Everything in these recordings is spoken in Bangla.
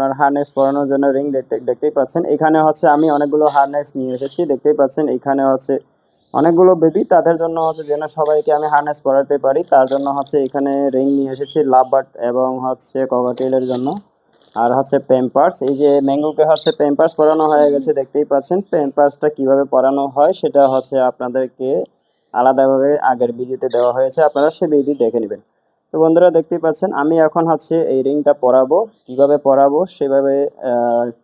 আপনার হারনেস পরানোর জন্য রিং দেখতে, দেখতেই পাচ্ছেন। এখানে হচ্ছে আমি অনেকগুলো হারনেস নিয়ে এসেছি, দেখতেই পাচ্ছেন। এখানে হচ্ছে অনেকগুলো বেবি তাদের জন্য হচ্ছে যেন সবাইকে আমি হারনেস পরাতে পারি, তার জন্য হচ্ছে এখানে রিং নিয়ে এসেছি লাভবার্ড এবং হচ্ছে ককাটেলের জন্য। আর হচ্ছে পেম্পার্স এই যে ম্যাঙ্গোকে হচ্ছে পেম্পার্স পরানো হয়ে গেছে, দেখতেই পাচ্ছেন। পেম্পার্সটা কীভাবে পরানো হয়, সেটা হচ্ছে আপনাদেরকে আলাদাভাবে আগের ভিডিওতে দেওয়া হয়েছে, আপনারা সে ভিডিও দেখে নেবেন। তো বন্ধুরা দেখতেই পাচ্ছেন, আমি এখন হচ্ছে এই রিংটা পরাবো, কীভাবে পরাবো, সেভাবে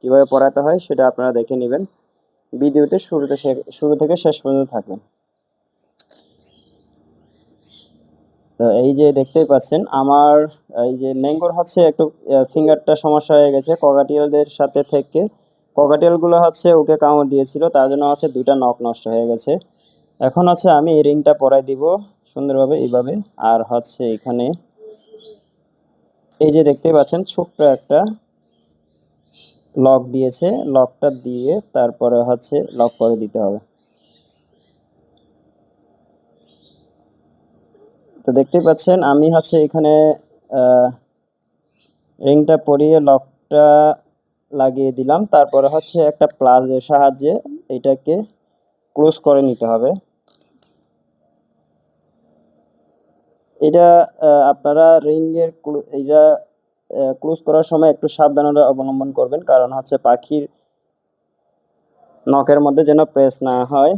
কীভাবে পরাতে হয় সেটা আপনারা দেখে নেবেন। ভিডিওতে শুরুতে শুরু থেকে শেষ পর্যন্ত থাকবেন। তো এই যে দেখতেই পাচ্ছেন, আমার, এই যে ম্যাঙ্গোর হচ্ছে একটু ফিঙ্গারটা সমস্যা হয়ে গেছে, ককাটিয়ালদের সাথে থেকে। ককাটিয়ালগুলো হচ্ছে ওকে কামড় দিয়েছিল, তার জন্য হচ্ছে দুইটা নখ নষ্ট হয়ে গেছে। এখন হচ্ছে আমি এই রিংটা পরাই দিব। সুন্দরভাবে এইভাবে। আর হচ্ছে এখানে এই যে দেখতেই পাচ্ছেন, ছোট্ট একটা লক দিয়েছে। লকটা দিয়ে তারপরে হচ্ছে লক করে দিতে হবে। তো দেখতেই পাচ্ছেন, আমি হচ্ছে এখানে রিংটা পরিয়ে লকটা লাগিয়ে দিলাম। তারপরে হচ্ছে একটা প্লাসের সাহায্যে এটাকে ক্লোজ করে নিতে হবে। এটা আপনারা রিংয়ের এটা ক্লোজ করার সময় একটু সাবধানতা অবলম্বন করবেন। কারণ হচ্ছে পাখির নখের মধ্যে যেন প্রেস না হয়,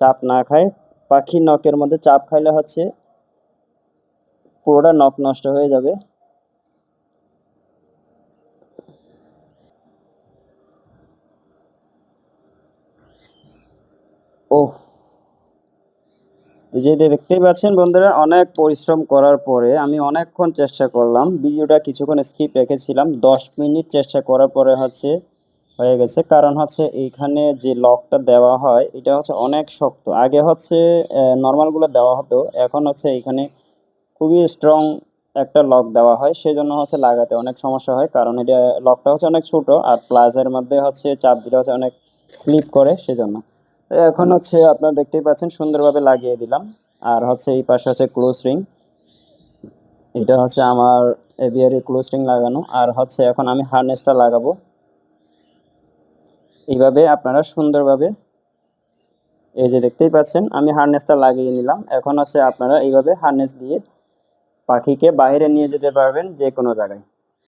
চাপ না খায়। পাখির নখের মধ্যে চাপ খাইলে হচ্ছে পুরোটা নখ নষ্ট হয়ে যাবে। ওহ যে দেখতেই পাচ্ছেন বন্ধুরা, অনেক পরিশ্রম করার পরে আমি অনেকক্ষণ চেষ্টা করলাম। ভিডিওটা কিছুক্ষণ স্কিপ রেখেছিলাম, দশ মিনিট চেষ্টা করার পরে হচ্ছে হয়ে গেছে। কারণ হচ্ছে এইখানে যে লকটা দেওয়া হয়, এটা হচ্ছে অনেক শক্ত। আগে হচ্ছে নর্মালগুলো দেওয়া হতো। এখন হচ্ছে এখানে খুবই স্ট্রং একটা লক দেওয়া হয়। সেজন্য হচ্ছে লাগাতে অনেক সমস্যা হয়। কারণ এটা লকটা হচ্ছে অনেক ছোট আর প্লাসের মধ্যে হচ্ছে চাপ দিলে হচ্ছে অনেক স্লিপ করে। সেজন্য এখন হচ্ছে আপনারা দেখতেই পাচ্ছেন, সুন্দরভাবে লাগিয়ে দিলাম। আর হচ্ছে এই পাশে হচ্ছে ক্লোজ রিং এটা হচ্ছে আমার এভিয়ারি ক্লোজ রিং লাগানো। আর হচ্ছে এখন আমি হারনেসটা লাগাবো। এইভাবে আপনারা সুন্দরভাবে এই যে দেখতেই পাচ্ছেন, আমি হারনেসটা লাগিয়ে নিলাম। এখন হচ্ছে আপনারা এইভাবে হারনেস দিয়ে পাখিকে বাইরে নিয়ে যেতে পারবেন যে কোনো জায়গায়।